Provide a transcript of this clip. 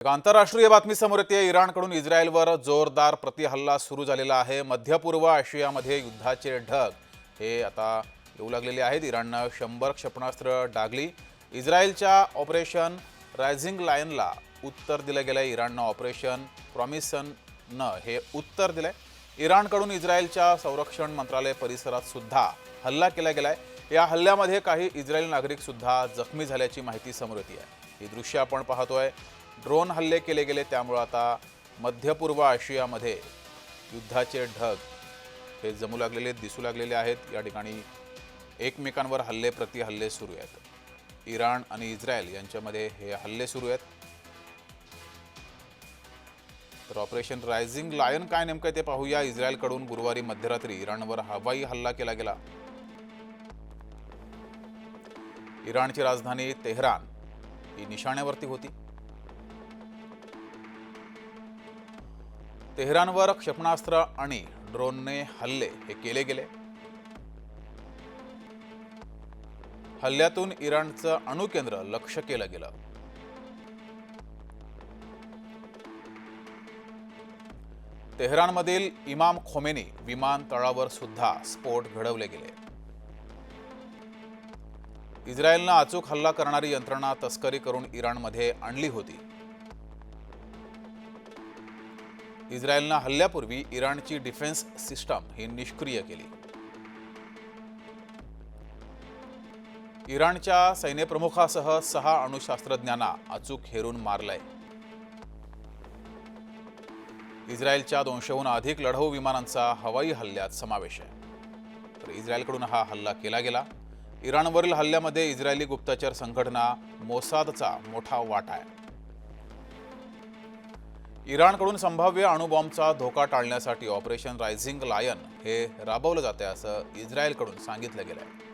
आंतरराष्ट्रीय बातमी समोर येते. इराणकडून इस्रायलवर जोरदार प्रतिहल्ला सुरू झालेला आहे. मध्य पूर्व आशियामध्ये युद्धाचे ढग हे आता येऊ लागलेले आहेत. इराणनं शंभर क्षेपणास्त्र डागली. इस्रायलच्या ऑपरेशन रायझिंग लायनला उत्तर दिलं गेलं आहे इराणनं ऑपरेशन प्रॉमिसननं हे उत्तर दिलं आहे इराणकडून इस्रायलच्या संरक्षण मंत्रालय परिसरात सुद्धा हल्ला केला गेलाय. या हल्ल्यामध्ये काही इस्रायली नागरिकसुद्धा जखमी झाल्याची माहिती समोर येते. आहे ही दृश्य आपण पाहतोय. ड्रोन हल्ले केले गेले त्यामुळं आता मध्य पूर्व आशियामध्ये युद्धाचे ढग हे जमू लागलेले दिसू लागलेले आहेत. या ठिकाणी एकमेकांवर हल्ले प्रति हल्ले सुरू आहेत. इराण आणि इस्रायल यांच्यामध्ये हे हल्ले सुरू आहेत. तर ऑपरेशन रायझिंग लायन काय नेमकं आहे ते पाहूया. इस्रायलकडून गुरुवारी मध्यरात्री इराणवर हवाई हल्ला केला गेला. इराणची राजधानी तेहरान ही निशाण्यावरती होती. तेहरानवर क्षेपणास्त्र आणि ड्रोनने हल्ले हे केले गेले. हल्ल्यातून इराणचं अणुकेंद्र लक्ष केलं गेलं. तेहरानमधील इमाम खोमेनी विमानतळावर सुद्धा स्फोट घडवले गेले. इस्रायलनं अचूक हल्ला करणारी यंत्रणा तस्करी करून इराणमध्ये आणली होती. इस्रायलनं हल्ल्यापूर्वी इराणची डिफेन्स सिस्टम ही निष्क्रिय केली. इराणच्या सैन्यप्रमुखासह सहा अणुशास्त्रज्ञांना अचूक हेरून मारलंय. इस्रायलच्या दोनशेहून अधिक लढाऊ विमानांचा हवाई हल्ल्यात समावेश आहे. तर इस्रायलकडून हा हल्ला केला गेला. इराणवरील हल्ल्यामध्ये इस्रायली गुप्तचर संघटना मोसादचा मोठा वाटा आहे. इराणकडून संभाव्य अणुबॉम्बचा धोका टाळण्यासाठी ऑपरेशन रायझिंग लायन हे राबवलं जाते असं इस्रायलकडून सांगितलं गेलं आहे